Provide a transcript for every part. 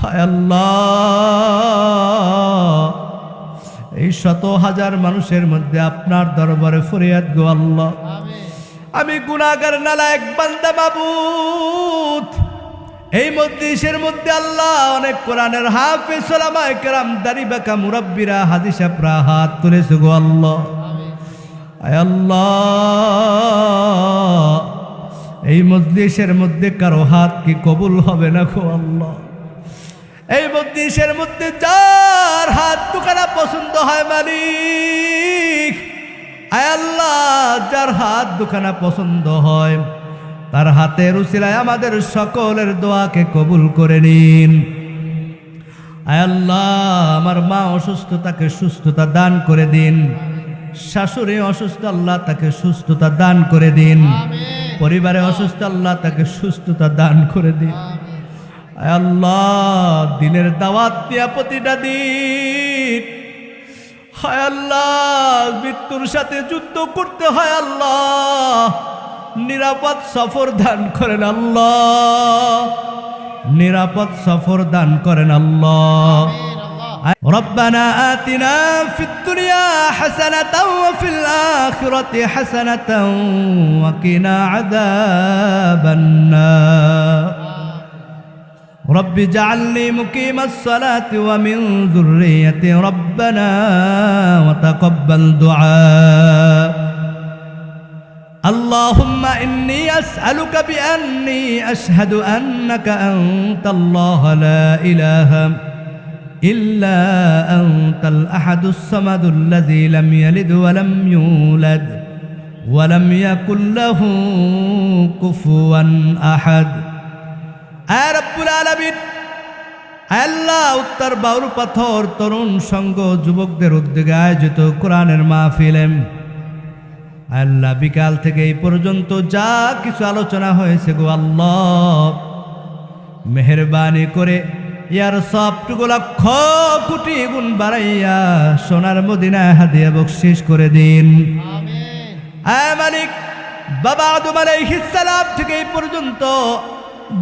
হায় এই শত হাজার মানুষের মধ্যে আপনার দরবারে ফরিয়াদ গো আল্লাহ। আমি গুনাগার নালায়ক বান্দা মাবুদ। এই মধ্যে মধ্যে আল্লাহ অনেক কোরআনের হাফিজ ওলামায়ে কেরাম দাড়ি মুরাব্বিরা হাদিসাপরা হাত তুলেছে গো আল্লাহ। আল্লাহ। এই মজলিসের মধ্যে কারও হাত কি কবুল হবে না গো আল্লাহ। এই মজলিসের মধ্যে যার হাত দুখানা পছন্দ হয় মালিক আল্লাহ, যার হাত দুখানা পছন্দ হয়, তার হাতের উসিলায় আমাদের সকলের দোয়াকে কবুল করে নিন। আয় আল্লাহ, আমার মা অসুস্থ তাকে সুস্থতা দান করে দিন, শাশুড়ি অসুস্থ, আল্লাহ তাকে সুস্থতা দান করে দিন, পরিবারে অসুস্থ, আল্লাহ তাকে সুস্থতা দান করে দিন। আল্লাহ দিনের দাওয়াত দিয়া প্রতিটা দিন হায় আল্লাহ মৃত্যুর সাথে যুদ্ধ করতে হয় আল্লাহ নিরাপদ সফর দান করেন আল্লাহ নিরাপদ সফর দান করেন আল্লাহ ربنا آتنا في الدنيا حسنة وفي الآخرة حسنة وقنا عذاب النار رب اجعلني مقيم الصلاة ومن ذريتي ربنا وتقبل دعاء. اللهم إني أسألك بأني أشهد أنك أنت الله لا إله إلا أنت الأحد الصمد الذي لم يلد ولم يولد ولم يكن له كفوا أحد. আয় রব্বুল আলামিন। আল্লাহ উত্তর বাউর পাথর তরুণ সঙ্গ যুবকদের উদ্যোগে আয়োজিত কোরআনের মাহফিলেম আল্লাহ বিকাল থেকে এই পর্যন্ত যা কিছু আলোচনা হয়েছে গো আল্লাহ। মেহরবানি করে ইয়ার সবটুকু লক্ষ কোটি গুণ বাড়াইয়া সোনার মদিনায় হাদিয়া বকশিস করে দিন। আয় মালিক বাবা আদম আলাইহিস সালাম থেকে এই পর্যন্ত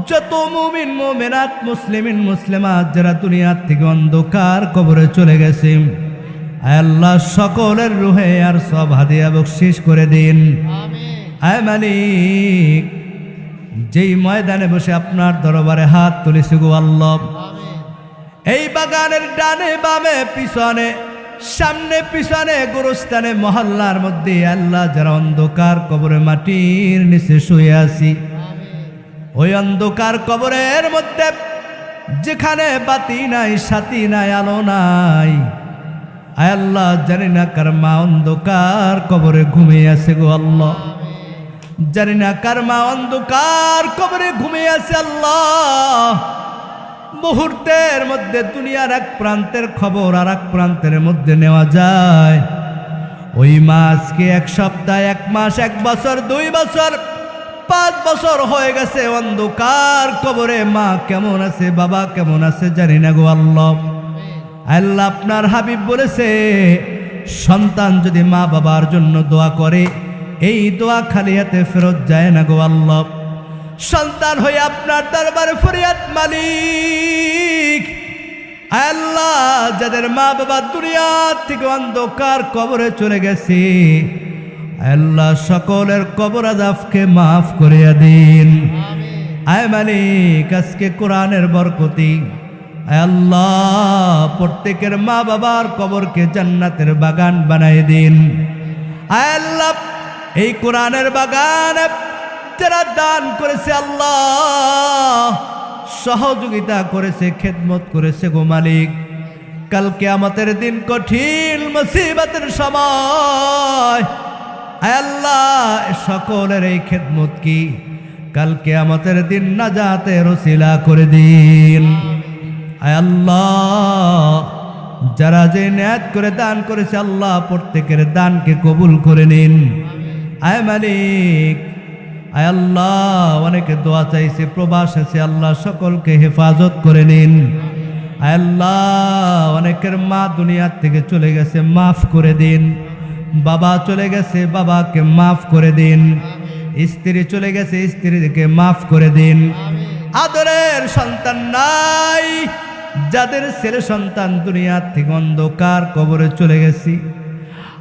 যত মুমিন মুমিনাত মুসলিমিন মুসলিমাত যারা দুনিয়ার থেকে অন্ধকার কবরে চলে গেছে আল্লাহ সকলের রুহে আর সব হাদিয়া বকশিস করে দিন। আয় মালিক যেই ময়দানে বসে আপনার দরবারে হাত তুলেছে গো আল্লাহ। এই বাগানের ডানে বামে পিছনে সামনে পিছনে গুরুস্থানে মহল্লার মধ্যে আল্লাহ যারা অন্ধকার কবরে মাটির নিচে শুয়ে আছি ওই অন্ধকার কবরের মধ্যে, যেখানে বাতি নাই, সাথী নাই, আলো নাই। আয় আল্লাহ, জানি না কার মা অন্ধকার কবরে ঘুমিয়ে আছে গো আল্লাহ। জানি না কার মা অন্ধকার কবরে ঘুমিয়ে আছে আল্লাহ। মুহূর্তের মধ্যে দুনিয়ার এক প্রান্তের খবর আর এক প্রান্তের মধ্যে নেওয়া যায়। ওই মাসকে এক সপ্তাহ, এক মাস, এক বছর, দুই বছর পাঁচ বছর হয়ে গেছে অন্ধকার কবরে। মা কেমন আছে, বাবা কেমন আছে জানি না গো আল্লাহ। আল্লাহ আপনার হাবিব বলেছে, সন্তান যদি মা বাবার জন্য দোয়া করে, এই দোয়া খালি হাতে ফেরত যায় না গো আল্লাহ। সন্তান হয়ে আপনার দরবারে ফরিয়াদ মালিক। আল্লাহ যাদের মা বাবা দুনিয়ার থেকে অন্ধকার কবরে চলে গেছে আল্লাহ সকলের কবর আজাফকে মাফ করিয়া দিন। আয় মালিক আজকে কোরআনের বরকতি। আয় আল্লাহ প্রত্যেকের মা বাবার কবরকে জান্নাতের বাগান বানাই দিন। আল্লাহ এই কোরআনের বাগান যারা দান করেছে আল্লাহ সহযোগিতা করেছে খেদমত করেছে গো মালিক। কালকে আমাদের দিন কঠিন মুসিবতের সময় আল্লাহ সকলের এই খেদমত কি? কালকে আমাদের দিন না যাতে রসিলা করে দিন। আল্লাহ, যারা যে ন্যায় করে দান করেছে আল্লাহ, প্রত্যেকের দানকে কবুল করে নিন। আয় মালিক, আয় আল্লাহ, অনেকে দোয়া চাইছে, প্রবাস আছে, আল্লাহ সকলকে হেফাজত করে নিন। আয় আল্লাহ, অনেকের মা দুনিয়ার থেকে চলে গেছে, মাফ করে দিন। বাবা চলে গেছে, বাবাকে মাফ করে দিন। স্ত্রী চলে গেছে, স্ত্রীকে মাফ করে দিন। আদরের সন্তান নাই, যাদের ছেলে সন্তান দুনিয়ার থেকে অন্ধকার কবরে চলে গেছি।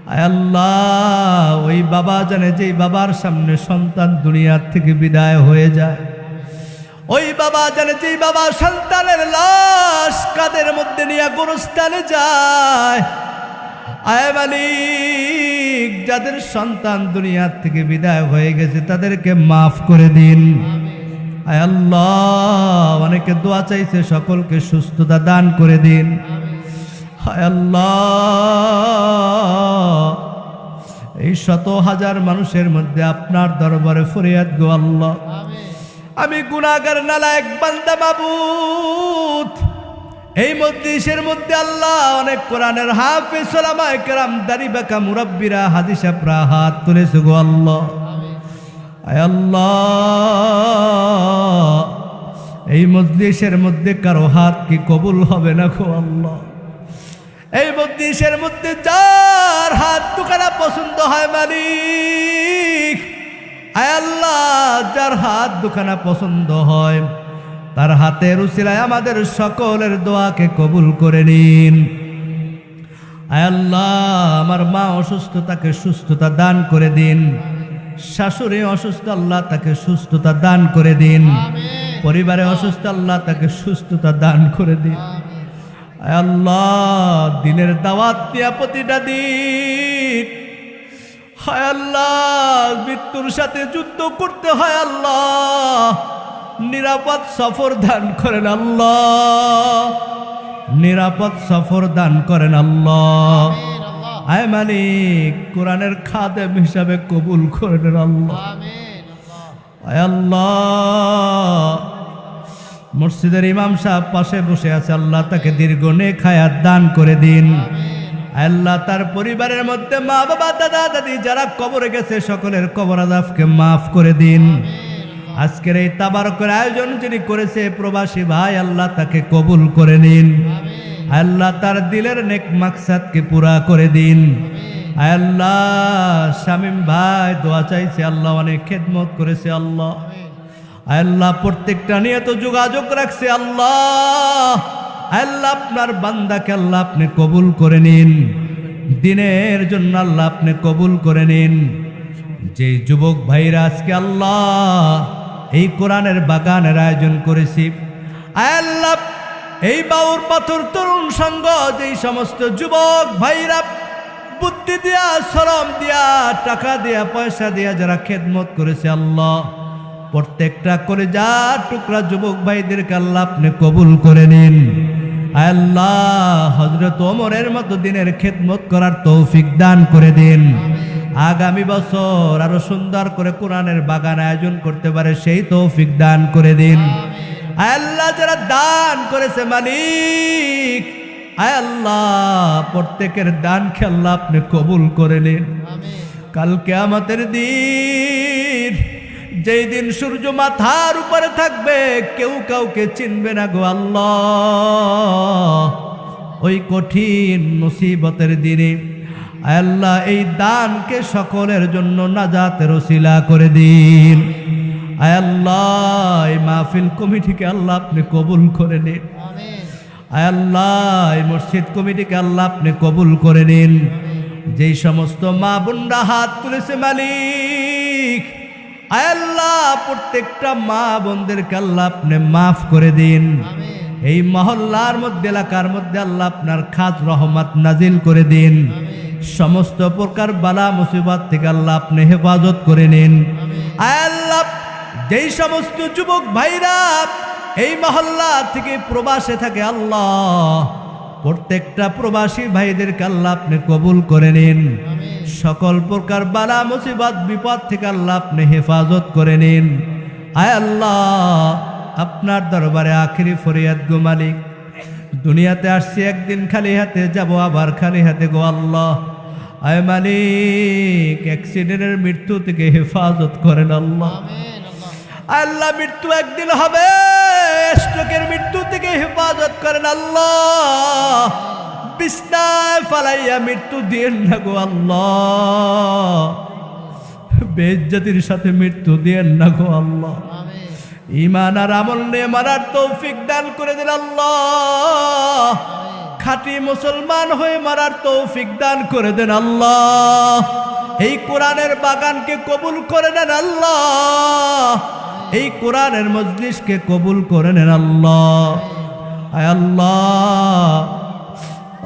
আল্লাহ, ওই বাবা জানে যে বাবার সামনে সন্তান দুনিয়ার থেকে বিদায় হয়ে যায়। ওই বাবা জানে যে বাবা সন্তানের লাশ কাদের মধ্যে নিয়ে গোরস্থানে যায়। আয় মালিক যাদের সন্তান দুনিয়ার থেকে বিদায় হয়ে গেছে তাদেরকে মাফ করে দিন। আয় আল্লাহ অনেকে দোয়া চাইছে সকলকে সুস্থতা দান করে দিন। হায় আল্লাহ এই শত হাজার মানুষের মধ্যে আপনার দরবারে ফরিয়াদ গো আল্লাহ। আমি গুনাগার নালায়ক বান্দা মাবুত এই মধ্যে মধ্যে আল্লাহ অনেক কোরআনের হাফেজ সালামায়ে কেরাম, দাড়ি বাঁকা মুরাব্বিরা, হাদিসা প্রা হাত তুলেছে গো আল্লাহ। আয় আল্লাহ, এই মজলিসের মধ্যে কারও হাত কি কবুল হবে না গো আল্লাহ? এই মজলিসের মধ্যে যার হাত দুখানা পছন্দ হয় মালিক, আয় আল্লাহ, যার হাত দুখানা পছন্দ হয় তার হাতের উসিলায় আমাদের সকলের দোয়াকে কবুল করে নিন। আয় আল্লাহ আমার মা অসুস্থ তাকে সুস্থতা দান করে দিন। শাশুড়ি অসুস্থ আল্লাহ তাকে সুস্থতা দান করে দিন। পরিবারে অসুস্থ আল্লাহ তাকে সুস্থতা দান করে দিন। আয় আল্লাহ দিনের দাওয়াত দিয়া প্রতিটা দিন। হায় আল্লাহ মৃত্যুর সাথে যুদ্ধ করতে হয় আল্লাহ। নিরাপদ সফর দান করেন আল্লাহ। নিরাপদ সফর দান করেন আল্লাহ। আয় মালিক কোরআনের খাদেম হিসাবে কবুল করেন আল্লাহ। আয় আল্লাহ। মসজিদের ইমাম সাহেব পাশে বসে আছে আল্লাহ তাকে দীর্ঘ নেক হায়াত দান করে দিন। আল্লাহ তার পরিবারের মধ্যে মা বাবা দাদা দাদি যারা কবরে গেছে সকলের কবর আদাফকে মাফ করে দিন। আজকের এই তাবারকের আয়োজন যিনি করেছে প্রবাসী ভাই আল্লাহ তাকে কবুল করে নিন। আল্লাহ তার দিলের নেক মাকসাদকে পুরা করে দিন। আল্লাহ শামিম ভাই দোয়া চাইছে আল্লাহ অনেক খেদমত করেছে আল্লাহ। আল্লাহ প্রত্যেকটা নিয়ে তো যোগাযোগ রাখছে আল্লাহ। আল্লাহ আপনার বান্দাকে আল্লাহ আপনি কবুল করে নিন। দিনের জন্য আল্লাহ আপনি কবুল করে নিন। যে যুবক ভাইরা আজকে আল্লাহ এই কোরআনের বাগানের আয়োজন করেছি। আল্লাহ, এই বাউর পাথর তরুণ সঙ্গ, যেই সমস্ত যুবক ভাইরা বুদ্ধি দিয়া, শ্রম দিয়া, টাকা দিয়া, পয়সা দিয়া যারা খেদমত করেছে আল্লাহ, প্রত্যেকটা করে যা টুকরা যুবক ভাইদেরকে আল্লাহ আপনি কবুল করে নিন। আল্লাহ হজরত ওমরের মতো দিনের খেদমত করার তৌফিক দান করে দিন। আগামী বছর আরও সুন্দর করে কোরআনের বাগান আয়োজন করতে পারে সেই তৌফিক দান করে দিন। আল্লাহ যারা দান করেছে মালিক আয় আল্লাহ প্রত্যেকের দান খেল্লা আপনি কবুল করে নিন। কালকে আমাদের দিন যেই দিন সূর্য মাথার উপরে থাকবে কেউ কাউকে চিনবে না গো আল্লাহ। ওই কঠিন মুসিবতের দিনে আল্লাহ এই দানকে সকলের জন্য নাজাতের ওসিলা করে দিন। আল্লাহ এই মাহফিল কমিটিকে আল্লাহ আপনি কবুল করে নিন। আল্লাহ এই মসজিদ কমিটিকে আল্লাহ আপনি কবুল করে নিন। যেই সমস্ত মা বোনরা হাত তুলেছে মালিক আল্লাহ প্রত্যেকটা মা বোনদেরকে আল্লাহ আপনি মাফ করে দিন। এই মহল্লার মধ্যে এলাকার মধ্যে আল্লাহ আপনার খাজ রহমত নাজিল করে দিন। সমস্ত প্রকার বালা মুসিবত থেকে আল্লাহ আপনি হেফাজত করে নিন। আল্লাহ যেই সমস্ত যুবক ভাইরা এই মহল্লা থেকে প্রবাসে থাকে আল্লাহ প্রত্যেকটা প্রবাসী ভাইদেরকে আল্লাহ আপনি কবুল করে নিন। সকল প্রকার বালা মুসিবত বিপদ থেকে আল্লাহ আপনি হেফাজত করে নিন। আয় আল্লাহ আপনার দরবারে আখিরি ফরিয়াদ গো মালিক। দুনিয়াতে আসছি একদিন খালি হাতে যাব আবার খালি হাতে গো আল্লাহ। আয় মালিক অ্যাক্সিডেন্টের মৃত্যু থেকে হেফাজত করেন আল্লাহ। আল্লাহ। মৃত্যু একদিন হবে স্ট্রোকের মৃত্যু থেকে হেফাজত করেন আল্লাহ। বিছনায় ফালাইয়া মৃত্যু দিয়েন না গো আল্লাহ। বেজ্জাতির সাথে মৃত্যু দিয়েন না গো আল্লাহ। ইমান আর আমল নিয়ে মারার তৌফিক দান করে দিন আল্লাহ। খাঁটি মুসলমান হয়ে মারার তৌফিক দান করে দেন আল্লাহ। এই কোরআনের বাগানকে কবুল করে নেন আল্লাহ। এই কোরআনের মজলিসকে কবুল করে নেন আল্লাহ। আয় আল্লাহ,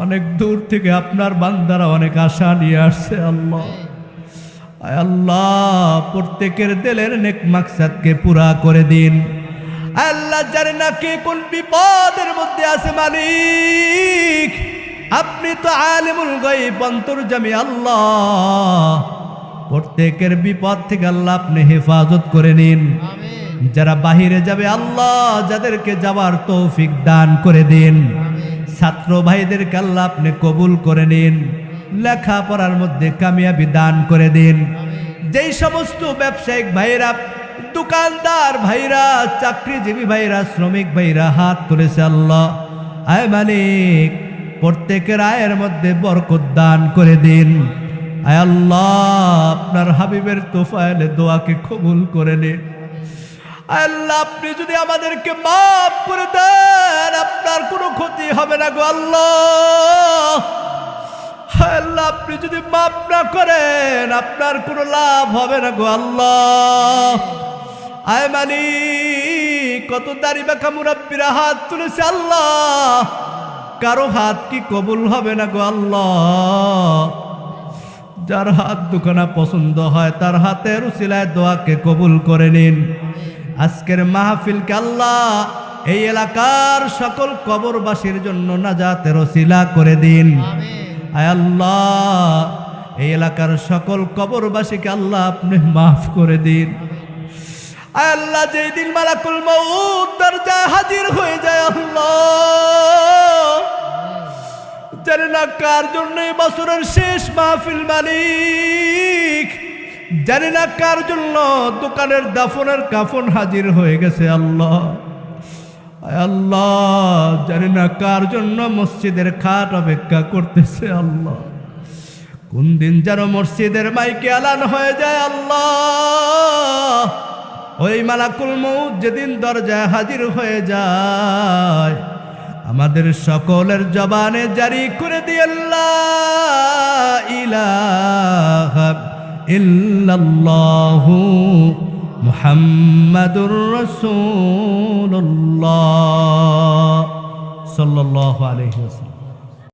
অনেক দূর থেকে আপনার বান্দারা অনেক আশা নিয়ে আসছে আল্লাহ। আয় আল্লাহ, প্রত্যেকের দিলের নেক মাকসাদকে পুরা করে দিন। আল্লাহ জানে না কে কোন বিপদের মধ্যে আছে মালিক। আপনি তো আলিমুল গাইব অন্তর্জামী আল্লাহ। প্রত্যেকের বিপদ থেকে আল্লাহ আপনি হেফাজত করে নিন। যারা বাহিরে যাবে আল্লাহ যাদেরকে যাওয়ার তৌফিক দান করে দিন। ছাত্র ভাইদেরকে আল্লাহ আপনি কবুল করে নিন। লেখাপড়ার মধ্যে কামিয়াবি দান করে দিন। যেই সমস্ত ব্যবসায়িক ভাইরা দোকানদার ভাইরা, চাকরিজীবী ভাইরা, শ্রমিক ভাইরা হাত তুলেছে আল্লাহ। আয় মালিক প্রত্যেকের আয়ের মধ্যে বরকত দান করে দিন। আয় আল্লাহ, আপনার হাবিবের তোফায়েলে দোয়াকে কবুল করে নিন আল্লাহ, আপনি যদি আমাদেরকে মাফ করে দেন, আপনার কোনো ক্ষতি হবে না গো আল্লাহ। আল্লাহ, আপনি যদি মাফ না করেন, আপনার কোনো লাভ হবে না গো আল্লাহ। আয় মানি কত দাড়ি বাঁকা মুরাব্বিরা হাত তুলেছে আল্লাহ। কারও হাত কি কবুল হবে না গো আল্লাহ? যার হাত দুখানা পছন্দ হয়, তার হাতের উসিলায় দোয়াকে কবুল করে নিন। আজকের মাহফিলকে আল্লাহ এই এলাকার সকল কবরবাসীর জন্য নাজাতের ওসিলা করে দিন। আয় আল্লাহ, এই এলাকার সকল কবরবাসীকে আল্লাহ আপনি মাফ করে দিন। আল্লাহ যেই দিন মালাকুল মউত দরজায় হাজির হয়ে যায়, আল্লাহ। না কার জন্য বছরের শেষ মাহফিল মালিক। জানি না কার জন্য দোকানের দাফনের কাফন হাজির হয়ে গেছে, আল্লাহ। আল্লাহ, জানি না কার জন্য মসজিদের খাট অপেক্ষা করতেছে, আল্লাহ। কোন দিন যেন মসজিদের মাইকে আলান হয়ে যায়, আল্লাহ। ওই মালাকুল মৌত যেদিন দরজায় হাজির হয়ে যায়, আমাদের সকলের জবানে জারি করে দিয়ে ইল্লাল্লাহু মুহাম্মাদুর রাসূলুল্লাহ সাল্লাল্লাহু আলাইহি ওয়াসাল্লাম।